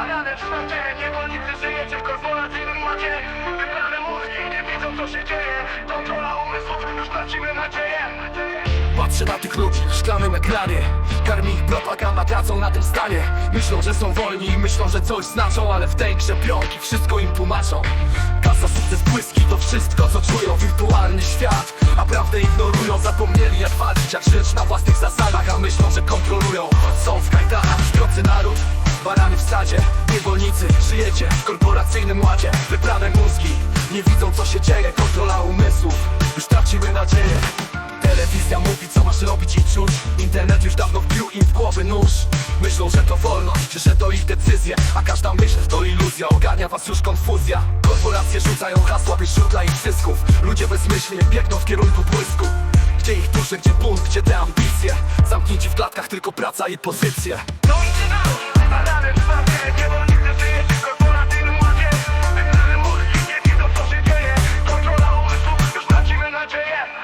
Parane w w ładzie Wybrane mózgi, nie wiedzą co się dzieje. Kontrola umysłów, już tracimy nadzieję. Patrzę na tych ludzi w szklanym ekranie. Karmi ich propaganda pracą na tym stanie. Myślą, że są wolni i myślą, że coś znaczą Ale w tej grze pionki wszystko im tłumaczą. Kasa, sukces, błyski to wszystko co czują Wirtualny świat, a prawdę ignorują Zapomnieli jak walczyć, jak żyć na własnych Barany w stadzie, niewolnicy Żyjecie w korporacyjnym ładzie. Wybrane mózgi, nie widzą co się dzieje. Kontrola umysłów, już tracimy nadzieję. Telewizja mówi co masz robić i czuć. Internet już dawno wbił im w głowy nóż. Myślą, że to wolność, że to ich decyzje. A każda myśl to iluzja, ogarnia was już konfuzja. Korporacje rzucają hasła, by źródła ich zysków Ludzie bezmyślnie biegną w kierunku błysku. Gdzie ich dusze, gdzie bunt, gdzie te ambicje? Zamknięci w klatkach tylko praca i pozycje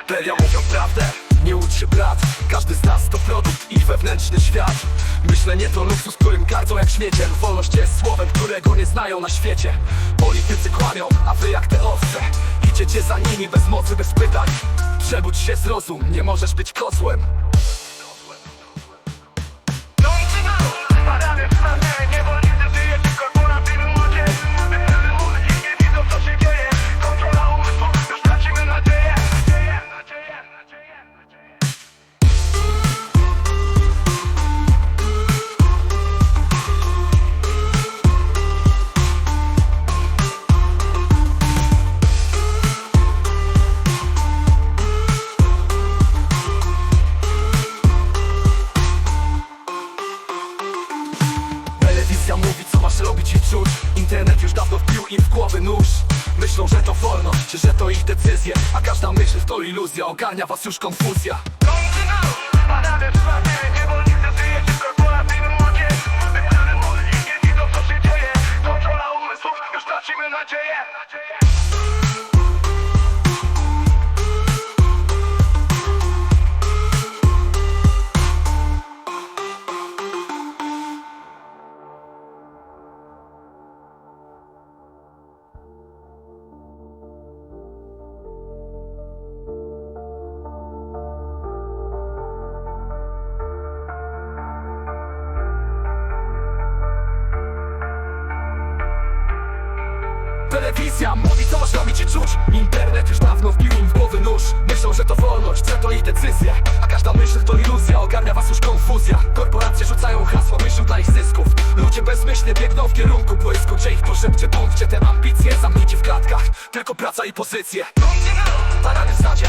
nadzieję Peria mówią prawdę, nie się brat. Każdy z nas to produkt i wewnętrzny świat. Myślenie to luksus, którym gardzą jak śmieciem Wolność jest słowem, którego nie znają na świecie. Politycy kłamią, a wy jak te owce. Idziecie za nimi bez mocy, bez pytań. Przebudź się zrozum, nie możesz być kozłem czuć. Internet już dawno wbił im w głowy nóż. Myślą, że to wolność, że to ich decyzje. A każda myśl to iluzja, ogarnia was już konfuzja Telewizja mówi co masz robić i czuć. Internet już dawno wbił im w głowy nóż. Myślą, że to wolność, że to ich decyzje A każda myśl to iluzja, ogarnia was już konfuzja. Korporacje rzucają hasła, myślą dla ich zysków. Ludzie bezmyślnie biegną w kierunku błysku Gdzie ich bunt, gdzie te ambicje Zamknięci w klatkach, tylko praca i pozycje. W sadzie,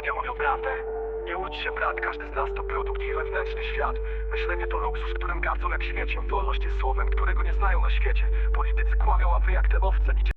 Media mówią prawdę. Nie łudź się brat, każdy z nas to produkt i wewnętrzny świat. Myślenie to luksus, którym gardzą jak śmieciem. Wolność jest słowem, którego nie znają na świecie. Politycy kłamią, a wy jak te owce idzie